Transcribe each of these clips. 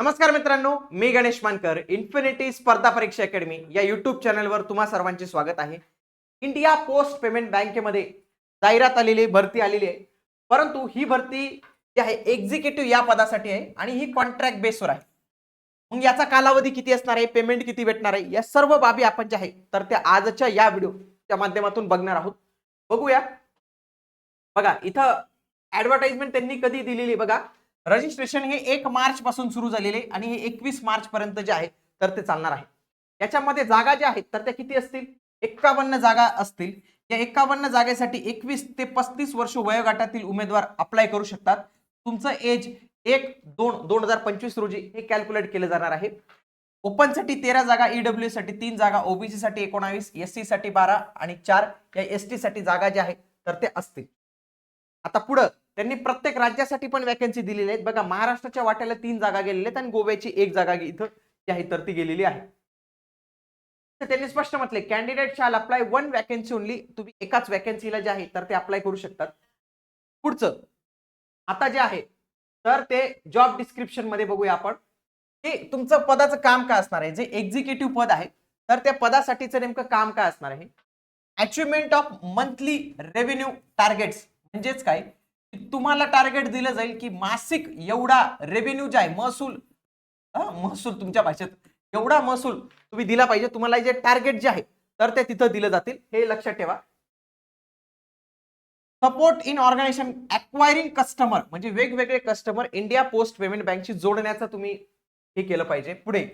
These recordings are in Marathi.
नमस्कार मित्रांनो मी गणेश मानकर इन्फिनिटी स्पर्धा परीक्षा अकॅडमी या युट्यूब चॅनलवर तुम्हा सर्वांचे स्वागत आहे. इंडिया पोस्ट पेमेंट बँकेमध्ये जाहिरात आलेली आहे भरती आलेली आहे. परंतु ही भरती जी आहे एक्झिक्युटिव्ह या पदासाठी आहे आणि ही कॉन्ट्रॅक्ट बेसवर आहे. मग याचा कालावधी किती असणार आहे पेमेंट किती भेटणार आहे या सर्व बाबी आपण ज्या आहे तर त्या आजच्या या व्हिडिओच्या माध्यमातून बघणार आहोत. बघूया. बघा इथं ऍडव्हर्टाइजमेंट त्यांनी कधी दिलेली बघा. रजिस्ट्रेशन हे एक मार्च पासून सुरू झालेले आणि हे एकवीस मार्च पर्यंत जे आहे तर ते चालणार आहे. याच्यामध्ये जागा ज्या आहेत तर त्या किती असतील? एक्कावन्न जागा असतील. या एक्कावन्न जागेसाठी एकवीस ते पस्तीस वर्ष वयोगटातील उमेदवार अप्लाय करू शकतात. तुमचं एज एक दोन दोन हजार पंचवीस रोजी हे कॅल्क्युलेट केलं जाणार आहे. ओपनसाठी तेरा जागा ईडब्ल्यू साठी तीन जागा ओबीसी साठी एकोणावीस एससी साठी बारा आणि चार या एसटी साठी जागा ज्या आहेत तर ते असतील. आता पुढं त्यांनी प्रत्येक राज्यासाठी पण वॅकन्सी दिलेली आहेत. बघा महाराष्ट्राच्या वाट्याला तीन जागा गेलेल्या आहेत आणि गोव्याची एक जागा इथं जी आहे तर ती गेलेली आहे. तर त्यांनी स्पष्ट म्हटले कॅन्डिडेट शाल अप्लाय वन वॅकन्सी ओनली तुम्ही एकाच वॅकन्सीला जे आहे तर ते अप्लाय करू शकतात. पुढचं आता जे आहे तर ते जॉब डिस्क्रिप्शनमध्ये बघूया आपण. की तुमचं पदाचं काम काय असणार आहे? जे एक्झिक्युटिव्ह पद आहे तर त्या पदासाठीचं नेमकं काम काय असणार आहे? Achievement of monthly revenue targets म्हणजेच काय? तुम्हाला टार्गेट दिलं जाईल की मासिक एवढा रेव्हेन्यू जे आहे महसूल महसूल तुमच्या भाषेत एवढा महसूल तुम्ही दिला पाहिजे. तुम्हाला जे टार्गेट जे आहे तर ते तिथं दिलं जातील. हे लक्षात ठेवा. Support in organisation acquiring customer म्हणजे वेगवेगळे कस्टमर इंडिया पोस्ट पेमेंट बँकशी जोडण्याचं तुम्ही हे केलं पाहिजे. पुढे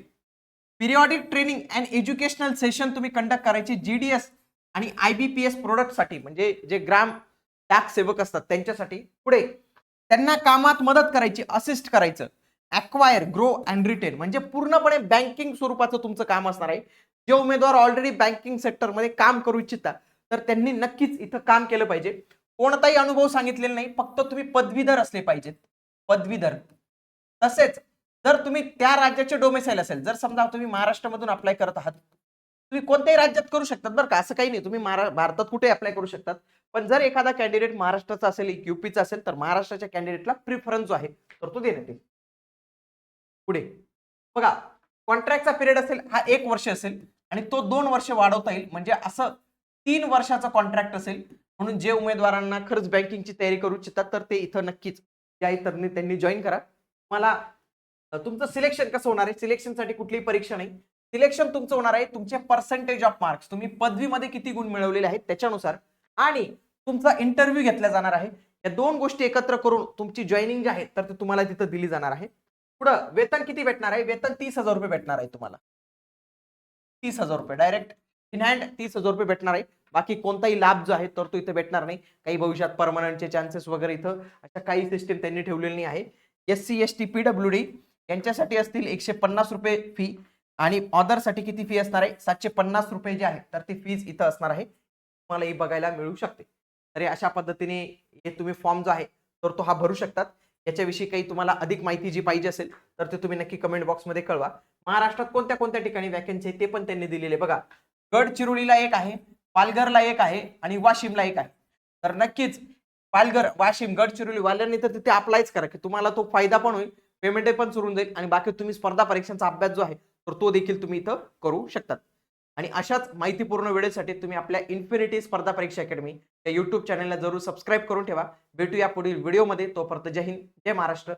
periodic training and educational session तुम्ही कंडक्ट करायची. जीडीएस आणि आयबीपीएस प्रोडक्टसाठी म्हणजे जे ग्राम डाक सेवक असतात त्यांच्यासाठी. पुढे त्यांना कामात मदत करायची असिस्ट करायचं. अक्वायर ग्रो अँड रिटेन म्हणजे पूर्णपणे बँकिंग स्वरूपाचं तुमचं काम असणार आहे. जे उमेदवार ऑलरेडी बँकिंग सेक्टरमध्ये काम करू इच्छिता तर त्यांनी नक्कीच इथं काम केलं पाहिजे. कोणताही अनुभव सांगितलेला नाही फक्त तुम्ही पदवीधर असले पाहिजेत. पदवीधर. तसेच जर तुम्ही त्या राज्याचे डोमेसाईल असेल जर समजा तुम्ही महाराष्ट्रामधून अप्लाय करत आहात तुम्ही कोणत्याही राज्यात करू शकतात बरं का असं काही नाही. तुम्ही भारतात कुठे अप्लाय करू शकतात. पण जर एखादा कॅन्डिडेट महाराष्ट्राचा असेल युपीचा असेल तर महाराष्ट्राच्या कॅन्डिडेटला प्रिफरन्स जो आहे तर तो देण्यात येईल. पुढे. बघा कॉन्ट्रॅक्टचा पिरियड असेल हा एक वर्ष असेल आणि तो दोन वर्ष वाढवता येईल. म्हणजे असं तीन वर्षाचा कॉन्ट्रॅक्ट असेल. म्हणून जे उमेदवारांना खरंच बँकिंगची तयारी करू इच्छितात तर ते इथं नक्कीच या इतर त्यांनी जॉईन करा. मला तुमचं सिलेक्शन कसं होणार आहे? सिलेक्शनसाठी कुठलीही परीक्षा नाही. सिलेक्शन तुमचं होणार आहे. तुमचे पर्सेंटेज ऑफ मार्क्स तुम्ही पदवीमध्ये किती गुण मिळवलेले आहेत त्याच्यानुसार. आणि तुमचा इंटरव्ह्यू घेतला जाणार आहे. या दोन गोष्टी एकत्र करून तुमची जॉईनिंग जी आहे तर ती तुम्हाला तिथं दिली जाणार आहे. पुढं वेतन किती भेटणार आहे? वेतन तीस हजार रुपये भेटणार आहे तुम्हाला. तीस हजार रुपये. डायरेक्ट इन हँड तीस हजार रुपये भेटणार आहे. बाकी कोणताही लाभ जो आहे तर तो इथे भेटणार नाही. काही भविष्यात परमनंटचे चान्सेस वगैरे इथं अशा काही सिस्टीम त्यांनी ठेवलेली नाही आहे. S C S T P W D यांच्यासाठी असतील एकशे पन्नास रुपये फी आणि ऑदरसाठी किती फी असणार आहे? सातशे पन्नास रुपये जे आहे तर ती फीज इथं असणार आहे. तुम्हाला ही बघायला मिळू शकते. तर अशा पद्धतीने हे तुम्ही फॉर्म जो आहे तर तो हा भरू शकतात. याच्याविषयी काही तुम्हाला अधिक माहिती जी पाहिजे असेल तर ते तुम्ही नक्की कमेंट बॉक्समध्ये कळवा. महाराष्ट्रात कोणत्या कोणत्या ठिकाणी वॅकन्सी आहे ते पण त्यांनी दिलेले बघा. गडचिरोलीला एक आहे पालघरला एक आहे आणि वाशिमला एक आहे. तर नक्कीच पालघर वाशिम गडचिरोली वाल्यांनी तर तिथे अप्लायच करा की तुम्हाला तो फायदा पण होईल पेमेंट पण सुरून जाईल आणि बाकी तुम्ही स्पर्धा परीक्षांचा अभ्यास जो आहे तर तो देखील तुम्ही इथं करू शकतात. आणि अशाच माहितीपूर्ण वेळेसाठी तुम्ही आपल्या इन्फिनिटी स्पर्धा परीक्षा अकॅडमी या युट्यूब चॅनलला जरूर सबस्क्राईब करून ठेवा. भेटूया पुढील व्हिडिओमध्ये तोपर्यंत जय हिंद जय महाराष्ट्र.